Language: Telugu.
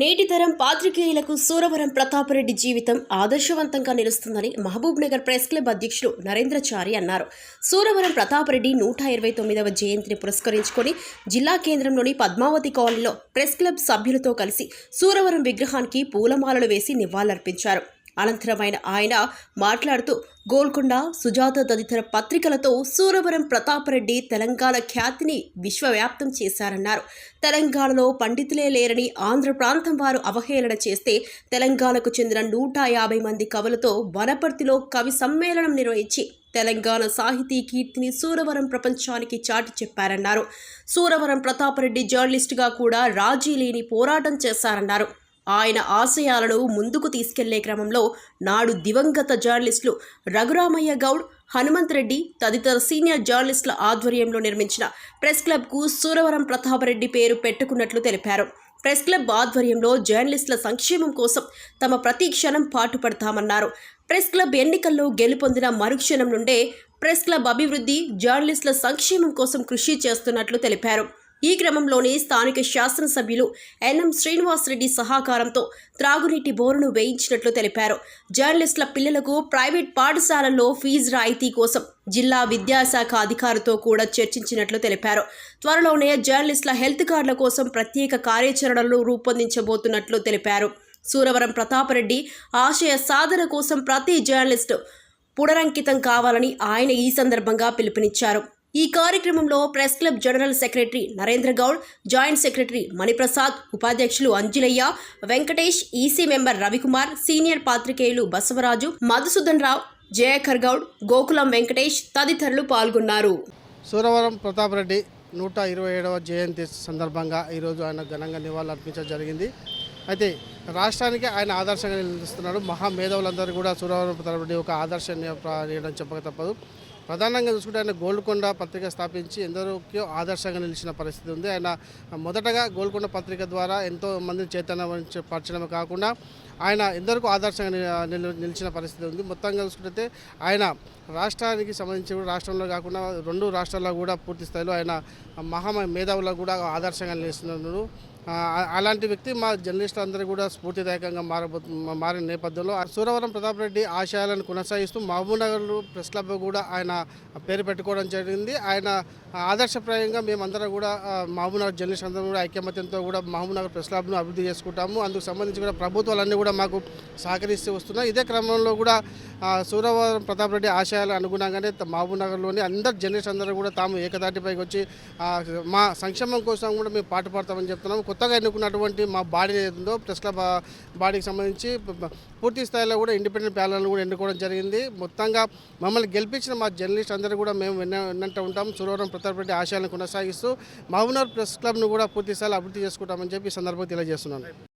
నేటి తరం పాత్రికేయులకు సూరవరం ప్రతాపరెడ్డి జీవితం ఆదర్శవంతంగా నిలుస్తుందని మహబూబ్ నగర్ ప్రెస్ క్లబ్ అధ్యక్షులు నరేంద్రచారి అన్నారు. సూరవరం ప్రతాపరెడ్డి నూట ఇరవై తొమ్మిదవ జయంతిని పురస్కరించుకొని జిల్లా కేంద్రంలోని పద్మావతి కాలనీలో ప్రెస్ క్లబ్ సభ్యులతో కలిసి సూరవరం విగ్రహానికి పూలమాలలు వేసి నివాళులర్పించారు. అనంతరమైన ఆయన మాట్లాడుతూ గోల్కొండ సుజాత తదితర పత్రికలతో సూరవరం ప్రతాపరెడ్డి తెలంగాణ ఖ్యాతిని విశ్వవ్యాప్తం చేశారన్నారు. తెలంగాణలో పండితులే లేరని ఆంధ్ర ప్రాంతం వారు అవహేళన చేస్తే తెలంగాణకు చెందిన నూట యాభై మంది కవులతో వనపర్తిలో కవి సమ్మేళనం నిర్వహించి తెలంగాణ సాహితీ కీర్తిని సూరవరం ప్రపంచానికి చాటి చెప్పారన్నారు. సూరవరం ప్రతాపరెడ్డి జర్నలిస్టుగా కూడా రాజీ లేని పోరాటం చేశారన్నారు. ఆయన ఆశయాలను ముందుకు తీసుకెళ్ళే క్రమంలో నాడు దివంగత జర్నలిస్టులు రఘురామయ్య గౌడ్ హనుమంత్ రెడ్డి తదితర సీనియర్ జర్నలిస్టుల ఆధ్వర్యంలో నిర్మించిన ప్రెస్ క్లబ్కు సూరవరం ప్రతాపరెడ్డి పేరు పెట్టుకున్నట్లు తెలిపారు. ప్రెస్ క్లబ్ ఆధ్వర్యంలో జర్నలిస్టుల సంక్షేమం కోసం తమ ప్రతి క్షణం పాటుపడతామన్నారు. ప్రెస్ క్లబ్ ఎన్నికల్లో గెలుపొందిన మరుక్షణం నుండే ప్రెస్ క్లబ్ అభివృద్ధి జర్నలిస్టుల సంక్షేమం కోసం కృషి చేస్తున్నట్లు తెలిపారు. ఈ క్రమంలోనే స్థానిక శాసనసభ్యులు ఎన్ఎం శ్రీనివాసరెడ్డి సహకారంతో త్రాగునీటి బోరును వేయించినట్లు తెలిపారు. జర్నలిస్టుల పిల్లలకు ప్రైవేట్ పాఠశాలల్లో ఫీజు రాయితీ కోసం జిల్లా విద్యాశాఖ అధికారితో కూడా చర్చించినట్లు తెలిపారు. త్వరలోనే జర్నలిస్టుల హెల్త్ కార్డుల కోసం ప్రత్యేక కార్యాచరణలు రూపొందించబోతున్నట్లు తెలిపారు. సూరవరం ప్రతాపరెడ్డి ఆశయ సాధన కోసం ప్రతి జర్నలిస్టు పునరంకితం కావాలని ఆయన ఈ సందర్భంగా పిలుపునిచ్చారు. ఈ కార్యక్రమంలో press club general secretary Narendra Goud joint secretary Maniprasad ఉపాధ్యక్షులు Anjulaiah Venkatesh EC member Ravikumar senior పాత్రికేయులు బసవరాజు మధుసూదన్ రావు జయకర్ గౌడ్ గోకులం వెంకటేష్ తదితరులు పాల్గొన్నారు. సూరవరం ప్రతాపరెడ్డి నూట ఇరవై ఏడవ జయంతి సందర్భంగా ఈరోజు ఆయన ఘనంగా నివాళులు అర్పించడం జరిగింది. అయితే రాష్ట్రానికి ఆయన ఆదర్శంగా నిలుస్తున్నాడు మహామేధవులందరూ కూడా సూరవరం ప్రతాపరెడ్డి ఒక ఆదర్శ చెప్పక తప్పదు. ప్రధానంగా చూసుకుంటే ఆయన గోల్కొండ పత్రిక స్థాపించి ఎందరికో ఆదర్శంగా నిలిచిన పరిస్థితి ఉంది. ఆయన మొదటగా గోల్కొండ పత్రిక ద్వారా ఎంతో మందిని చైతన్యం పరచడమే కాకుండా ఆయన ఎందరికో ఆదర్శంగా నిలు- నిలిచిన పరిస్థితి ఉంది. మొత్తంగా చూసుకుంటే ఆయన రాష్ట్రానికి సంబంధించి రాష్ట్రంలో కాకుండా రెండు రాష్ట్రాల్లో కూడా పూర్తి స్థాయిలో ఆయన మహా మేధావులకు కూడా ఆదర్శంగా నిలుస్తున్నాడు అలాంటి వ్యక్తి మా జర్నలిస్ట్ అందరూ కూడా స్ఫూర్తిదాయకంగా మారబోతు మారిన నేపథ్యంలో ఆ సూరవరం ప్రతాప్ రెడ్డి ఆశయాలను కొనసాగిస్తూ మహబూబ్నగర్ ప్రెస్ క్లబ్ కూడా ఆయన పేరు పెట్టుకోవడం జరిగింది. ఆయన ఆదర్శప్రాయంగా మేమందరం కూడా మహబూబ్నగర్ జర్నలిస్ట్ అందరం కూడా ఐక్యమత్యంతో కూడా మహబూబ్నగర్ ప్రెస్ క్లబ్ను అభివృద్ధి చేసుకుంటాము. అందుకు సంబంధించి కూడా ప్రభుత్వాలన్నీ కూడా మాకు సహకరిస్తూ వస్తున్నాయి. ఇదే క్రమంలో కూడా సూరవరం ప్రతాప్ రెడ్డి ఆశయాలు అనుగుణంగానే మహబూబ్నగర్లోని అందరు జర్నలిస్ట్ అందరూ కూడా తాము ఏకదాటిపైకి వచ్చి మా సంక్షేమం కోసం కూడా మేము పాటుపడతామని చెప్తున్నాము. కొత్తగా ఎన్నుకున్నటువంటి మా బాడీ ఏదో ప్రెస్ క్లబ్ బాడీకి సంబంధించి పూర్తి స్థాయిలో కూడా ఇండిపెండెంట్ ప్యానల్ని కూడా ఎన్నుకోవడం జరిగింది. మొత్తంగా మమ్మల్ని గెలిపించిన మా జర్నలిస్ట్ అందరూ కూడా మేము విన్న విన్నంట ఉంటాం. సురవరం ప్రతాపరెడ్డి ఆశయాలను కొనసాగిస్తూ మహబూబ్నగర్ ప్రెస్ క్లబ్ను కూడా పూర్తి స్థాయిలో అభివృద్ధి చేసుకుంటామని చెప్పి ఈ సందర్భంగా తెలియజేస్తున్నాను.